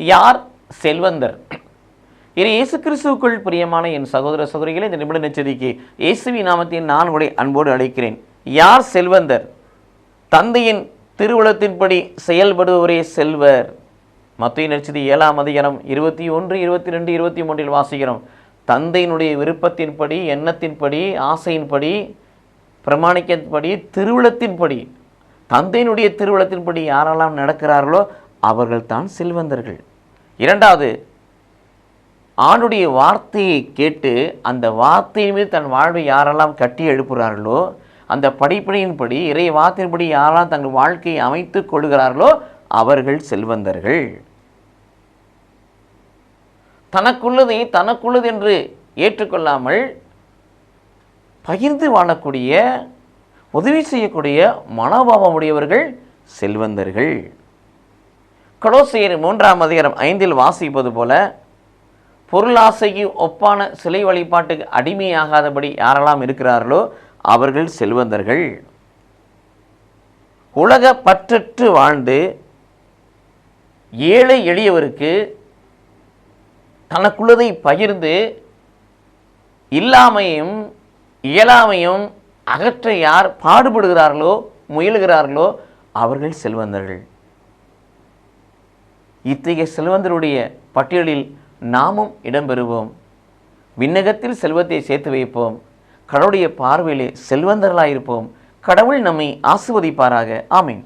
யார் செல்வந்தர்? இது இயேசு கிறிஸ்துவுக்குள் பிரியமான என் சகோதர சகோதரிகளை இந்த நிமிட நெச்சரிக்கை இயேசுவி நாமத்தின் நான் உடைய அன்போடு அழைக்கிறேன். யார் செல்வந்தர்? தந்தையின் திருவுளத்தின்படி செயல்படுவரே செல்வர். மத்திய நெச்சதி ஏழாம் அதிகாரம் இருபத்தி ஒன்று இருபத்தி ரெண்டு இருபத்தி மூன்றில் வாசிக்கிறோம். தந்தையினுடைய விருப்பத்தின்படி எண்ணத்தின்படி ஆசையின்படி பிரமாணிக்கத்தின்படி திருவுளத்தின்படி தந்தையினுடைய திருவுளத்தின்படி யாரெல்லாம் நடக்கிறார்களோ அவர்கள் தான் செல்வந்தர்கள். இரண்டாவது ஆணுடைய வார்த்தையை கேட்டு அந்த வார்த்தையின் மீது தன் வாழ்வை யாரெல்லாம் கட்டி எழுப்புகிறார்களோ அந்த படிப்படியின்படி இறை வார்த்தையின்படி யாரெல்லாம் தங்கள் வாழ்க்கையை அமைத்து கொள்கிறார்களோ அவர்கள் செல்வந்தர்கள். தனக்குள்ளதை தனக்குள்ளது என்று ஏற்றுக்கொள்ளாமல் பகிர்ந்து வாழக்கூடிய உதவி செய்யக்கூடிய மனோபாவம் உடையவர்கள் செல்வந்தர்கள். கொலோசியர் மூன்றாம் அதிகாரம் ஐந்தில் வாசிப்பது போல பொருளாசைக்கு ஒப்பான சிலை வழிபாட்டுக்கு அடிமையாகாதபடி யாரெல்லாம் இருக்கிறார்களோ அவர்கள் செல்வந்தர்கள். உலக பற்றற்று வாழ்ந்து ஏழை எளியவருக்கு தனக்குள்ளதை பகிர்ந்து இல்லாமையும் இயலாமையும் அகற்ற யார் பாடுபடுகிறார்களோ முயலுகிறார்களோ அவர்கள் செல்வந்தர்கள். இத்தகைய செல்வந்தருடைய பட்டியலில் நாமும் இடம்பெறுவோம். விண்ணகத்தில் செல்வத்தை சேர்த்து வைப்போம். கடவுளுடைய பார்வையிலே செல்வந்தர்களாயிருப்போம். கடவுள் நம்மை ஆசிர்வதிப்பாராக. ஆமீன்.